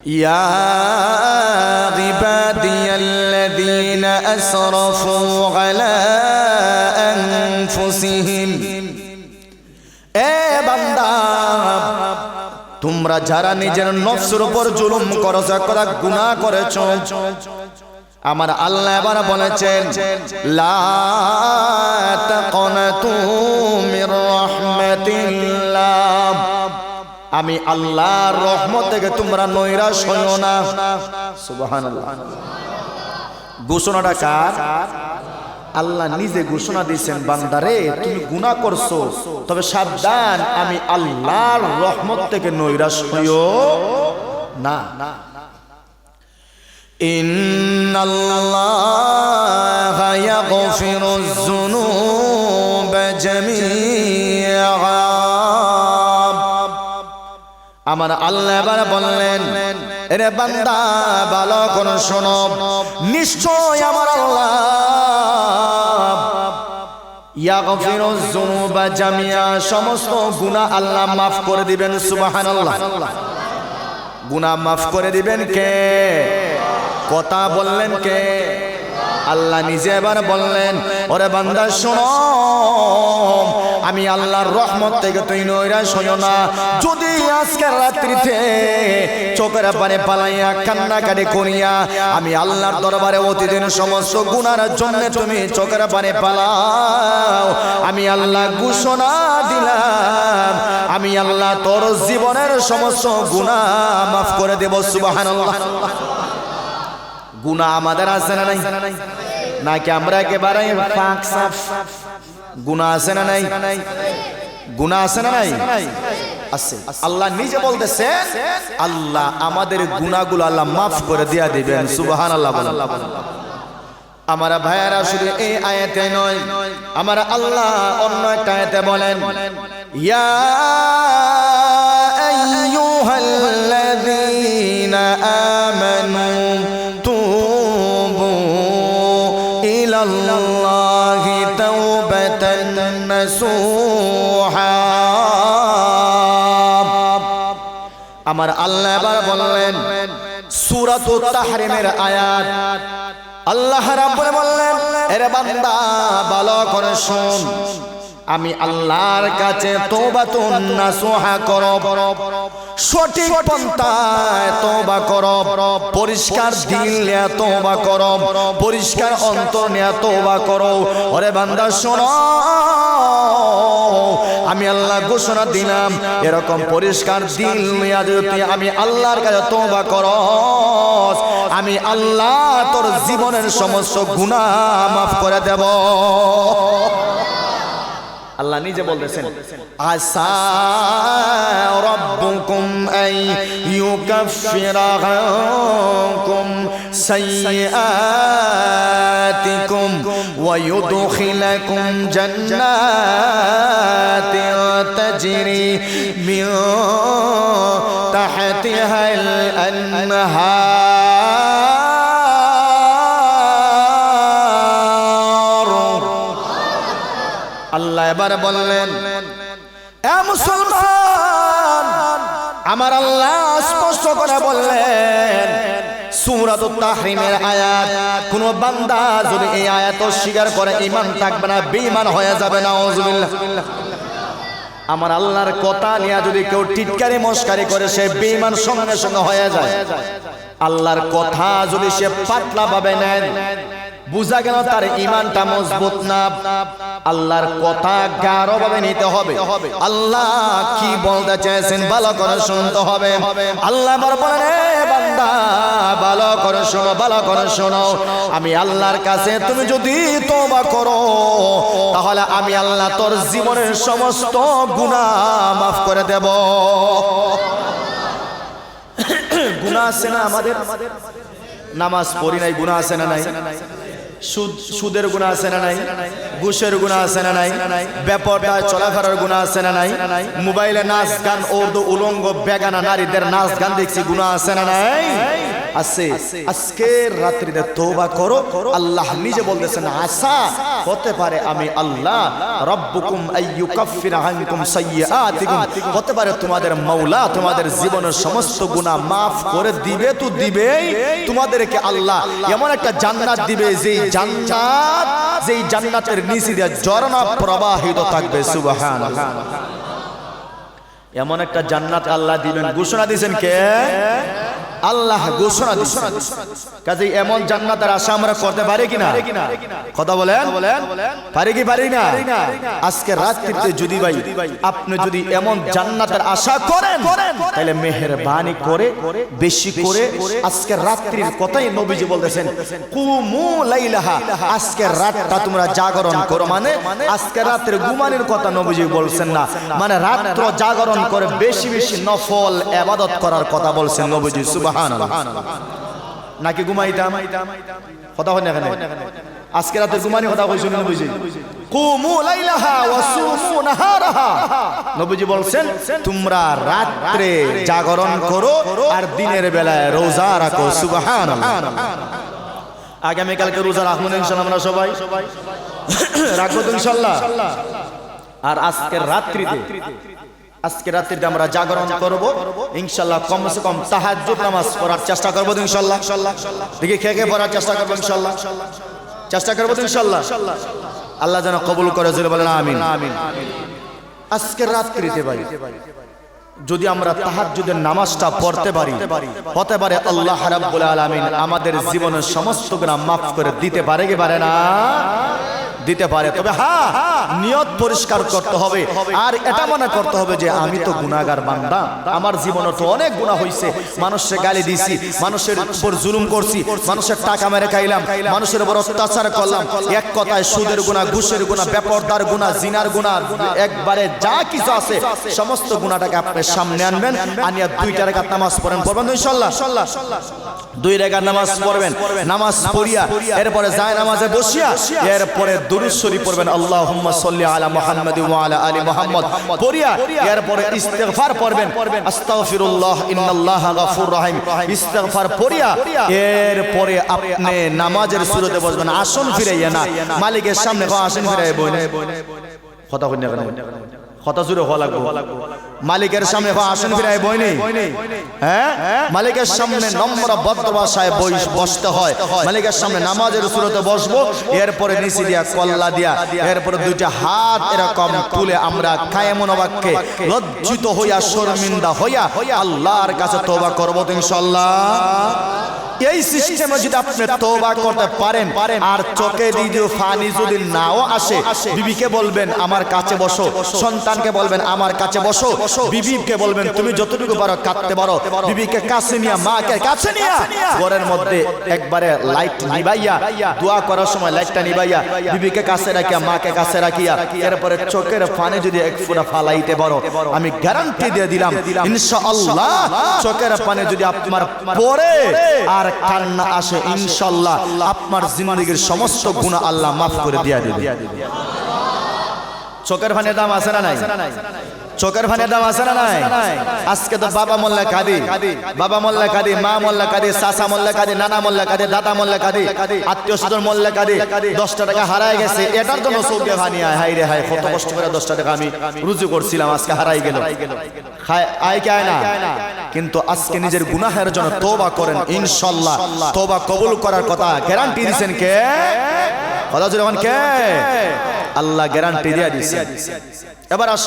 يا عبادي الذين أسرفوا على أنفسهم এ বান্দা তোমরা যারা নিজের নফসের উপর জুলুম করেছ করা গুনাহ করেছ আমার আল্লাহ এবার বলেছেন লা তাকনাতু মির রাহমাতিল্লাহ আমি আল্লাহ রহমত থেকে তোমরা নৈরা শোনো না। সুবহানাল্লাহ। ঘোষণাটা কার? আল্লাহ নিজে ঘোষণা দিয়েছেন, বান্দারে, তুমি গুণা করছ, তবে সাবধান, আমি আল্লাহর রহমত থেকে নৈরাশ হইও না না। ইন্নাল্লাহ ইয়াগফিরুজ আমার আল্লাহ এবার বললেন, এরে বান্দা, ভালো কোন শোনো। নিশ্চয় আমার আল্লাহ সমস্ত গুনাহ আল্লাহ মাফ করে দিবেন, সুবহানাল্লাহ। গুনাহ মাফ করে দিবেন কে? কথা বললেন কে? আল্লাহ নিজে এবার বললেন, ওরে বান্দা, শোনো। আমি আল্লাহর রহমত থেকে তুই নৈরাশ হইও না। যদি আজকের রাত্রিতে চোখের পানে পালাইয়া কান্নাকাটি করিয়া আমি আল্লাহর দরবারে অতিদিন সমস্ত গুনার জন্য তুমি চোখের পানে পালাও আমি আল্লাহ ঘোষণা দিলাম, আমি আল্লাহ তোর জীবনের সমস্ত গুনাহ মাফ করে দেব, সুবহানাল্লাহ। গুনাহ আমাদের আছে না নাই? নাকি আমরা একেবারে পাক সাফ? গুনাহ আছে না নাই? গুনাহ আছে না নাই? আছে। আল্লাহ নিজে বলতেছে, আল্লাহ আমাদের গুনাহগুলো আল্লাহ মাফ করে দিয়া দিবেন। সুবহানাল্লাহ বলেন। আমার ভাইয়ারা, শুধু এই আয়াতে নয়, আমার আল্লাহ অন্য একটা আয়াতে বলেন, ইয়া আইয়ুহাল্লাযীনা আমার আল্লাহ এবার বললেন সূরাতুত তাহরিমের আয়াত। আল্লাহ রাব্বুল বললেন এর বান্দা ভালো করে শুন। আমি আল্লাহর কাছে তোবাতুন নাসুহা করো সঠিক পন্থায় তওবা করো, পরিষ্কার দিল নিয়ে তওবা করো, পরিষ্কার অন্তর নিয়ে তওবা করো। ওরে বান্দা, শোনো, আমি আল্লাহ ঘোষণা দিলাম, এরকম পরিষ্কার দিল নিয়ে যদি আমি আল্লাহর কাছে তওবা করো, আমি আল্লাহ তোর জীবনের সমস্ত গুনাহ মাফ করে দেব। আল্লাহ নিজে বলতেছেন আসা রব্বুকুম আই ইউকাফিরা আনকুম সাইয়্যাতিকুম ওয়া ইউদখিলাকুম জান্নাতিন তাজরি মিন তাহতিহাল আনহার. আল্লাহ এবার বললেন, এ মুসলমান, আমার আল্লাহ স্পষ্ট করে বললেন বান্দা যদি এই আয়াত স্বীকার করে, ঈমান থাকবে না, বেঈমান হয়ে যাবে না আমার আল্লাহর কথা নিয়ে যদি কেউ টিটকারি, মস্কারি করে, সে বেঈমান সঙ্গে সঙ্গে হয়ে যায়। আল্লাহর কথা যদি সে পাতলা ভাবে নেন বুঝা গেল তার ইমানটা মজবুত না। আল্লাহর কথা গাঢ় ভাবে নিতে হবে। আল্লাহ কি বলতে চাইছেন ভালো করে শুনতে হবে। আল্লাহ ভালো করে শোনো, ভালো করে শোনো। আমি আল্লাহর কাছে তুমি যদি তোবা করো, তাহলে আমি আল্লাহ তোর জীবনের সমস্ত গুনাহ মাফ করে দেব। গুনাহ আছে না আমাদের? নামাজ পড়ি নাই, গুনাহ আছে না নাই? সুদ, সুদের গুণা আছে না নাই? ঘুষের গুণা আছে না নাই? ব্যাপারটা চলাফেরার গুণা আছে না নাই? মোবাইলে নাচ গান ও উলঙ্গ বেগানা নারীদের নাচ গান দেখছি, গুণা আছে না নাই? আছে। আজকের রাত্রিতে তওবা করো। আল্লাহ নিজে বলতেছেন আসা হতে পারে আমি আল্লাহ, রব্বুকুম আইয়ুকাফির আনকুম সাইয়্যাতিকুম। হতে পারে তোমাদের মাওলা তোমাদের জীবনের সমস্ত গুনাহ মাফ করে দিবে তো দিবেই। তোমাদেরকে আল্লাহ এমন একটা জান্নাত দিবে, যেই জান্নাত, যেই জান্নাতের নিচে দিয়ে ঝর্ণা প্রবাহিত থাকবে। সুবহানাল্লাহ। এমন একটা জান্নাত আল্লাহ দিবেন। ঘোষণা দিয়েছেন কে? আল্লাহ ঘোষণা কাজে এমন জান্নাতের আশা আমরা করতে পারি কিনা? কথা বলেন? পারি কি পারি না? আজকে রাত্রিতে যদি ভাই, আপনি যদি এমন জান্নাতের আশা করেন তাহলে মেহেরবানি করে, বেশি করে আজকে রাত্রির কথাই নবীজি বলতেছেন, কুমু লাইলাহা আজকে রাতটা তোমরা জাগরণ করো মানে আজকে রাতের ঘুমানোর কথা নবীজি বলছেন না মানে রাত্র জাগরণ করে বেশি বেশি নফল, এবাদত করার কথা বলছেন নবীজি নাকি ঘুমাইতাম? কথা হয় না আজকে রাতের ঘুমানি কথা কইছেন নবীজি? কুমু লাইলাহা ওয়া সুমু নাহারাহা। নবীজি তোমরা জাগরণ করো আর দিনের বেলায় রোজা রাখো, সুবহানাল্লাহ। আগামী কালকে রোজা রাখব না ইনশাআল্লাহ আমরা সবাই। রাখব ইনশাআল্লাহ। আর আজকের রাত্রিতে আজকে রাত্রিতে আমরা জাগরণ করব। ইনশাআল্লাহ কমসে কম তাহাজ্জুদ নামাজ পড়ার চেষ্টা করব তো ইনশাআল্লাহ। দেখি খেয়ে খেয়ে পড়ার চেষ্টা করব ইনশাআল্লাহ। চেষ্টা করব তো ইনশাআল্লাহ। আল্লাহ যেন কবুল করে, জোরে বলেন আমিন আমিন। আজকে রাত্রিতে ভাই, যদি আমরা তাহাজ্জুদের নামাজটা পড়তে পারি, হতে পারে আল্লাহ রাব্বুল আলামিন আমাদের জীবনের সমস্ত গুনাহ মাফ করে দিতে পারে কি পারে না? দিতে পারে। তবে হ্যাঁ নিয়ত পরিষ্কার করতে হবে। আর এটা মনে করতে হবে যে আমি তো গুনাহগার বান্দা। আমার জীবনে তো অনেক গুনাহ হইছে। মানুষে গালি দিছি, মানুষের উপর জুলুম করছি, মানুষের টাকা মেরে খাইলাম, মানুষের উপর অত্যাচার করলাম। এক কথায় সুদের গুনাহ, ঘুষের গুনাহ, বেপরদার গুনাহ, জিনার গুনাহ, একবারে যা কিছু আছে, সমস্ত গুনাহটাকে আপনি সামনে আনবেন, আনিয়া দুইটা রাকাত নামাজ পড়েন। পড়বেন তো ইনশাআল্লাহ? দুই রেখার নামাজ পড়বেন। নামাজ পড়িয়া, এরপরে যায় নামাজে বসিয়া, এরপরে দুরুদ শরীফ পড়বেন, আল্লাহুম্মা সাল্লি আলা মুহাম্মাদ ওয়া আলা আলি মুহাম্মদ। পড়িয়া এরপরে ইস্তিগফার পড়বেন, আস্তাগফিরুল্লাহ, ইন্নাল্লাহা গাফুর রহিম। পড়িয়া এরপরে আপনি নামাজের বসবেন, আসন ফিরাইয়া না, মালিকের সামনে আসন ফিরাইয়া বই কথা কই না কথা জুড়ে হওয়া লাগবে। মালিকের সামনে আসন ফিরাইয়া বই নেই হ্যাঁ? মালিকের সামনে নম্র ভদ্র ভাষায় বই বসতে হয়। মালিকের সামনে নামাজের সুরতে বসবো। এরপরে নিচে দিয়া কল্লা দিয়া এরপরে দুইটা হাত এরকম তুলে আমরা কায়েমন বাক্যে লজ্জিত হইয়া শর্মিন্দা হইয়া আল্লাহর কাছে তওবা করব। ইনশাআল্লাহ। এই সিস্টেমে যদি আপনি তওবা করতে পারেন, আর চোখে দিয়ে ফানি যদি নাও আসে, বিবিকে বলবেন, আমার কাছে বসো। সন্তানকে বলবেন, আমার কাছে বসো। বিবিকে বলবেন, তুমি যতটুকু পারো কাঁদতে পারো। বিবিকে কাছে নিয়া, মাকে কাছে নিয়া। ঘরের মধ্যে একবারে লাইট নিবাইয়া, দোয়া করার সময় লাইটটা নিবাইয়া, বিবিকে কাছে রাখিয়া, মাকে কাছে রাখিয়া, এরপরে চোখের পানি যদি এক ফুটা ফালাইতে পারো, আমি গ্যারান্টি দিয়ে দিলাম, ইনশাআল্লাহ, চোখের পানি যদি আপনার পরে আর কান্না আসে ইনশাআল্লাহ আপনার জিন্দেগীর সমস্ত গুনাহ আল্লাহ মাফ করে দিয়া দিবে। চোখের পানির দাম আছে না নাই? চোখের ভানের দাম আছে না নাই? আজকে তো বাবা মোল্লা কাদি, বাবা মোল্লা কাদি, মা মোল্লা কাদি সাসা মোল্লা কাদি, নানা মোল্লা কাদি, দাদা মোল্লা কাদি, আত্মীয় স্বজন মোল্লা কাদি, দশটা টাকা হারায় গেছে, এটার জন্য চৌকে ভানি আয় হাই রে হাই কত কষ্ট করে দশটা টাকা আমি রুজু করছিলাম, আজকে হারাই গেল আয় কে আয় না? কিন্তু আজকে নিজের গুনাহের জন্য তোবা করেন ইনশাল্লাহ। তোবা কবুল করার কথা গ্যারান্টি দিছেন কে? কথা কে? আল্লাহ গ্যারান্টি দিয়ে দিছে এবার আসেন।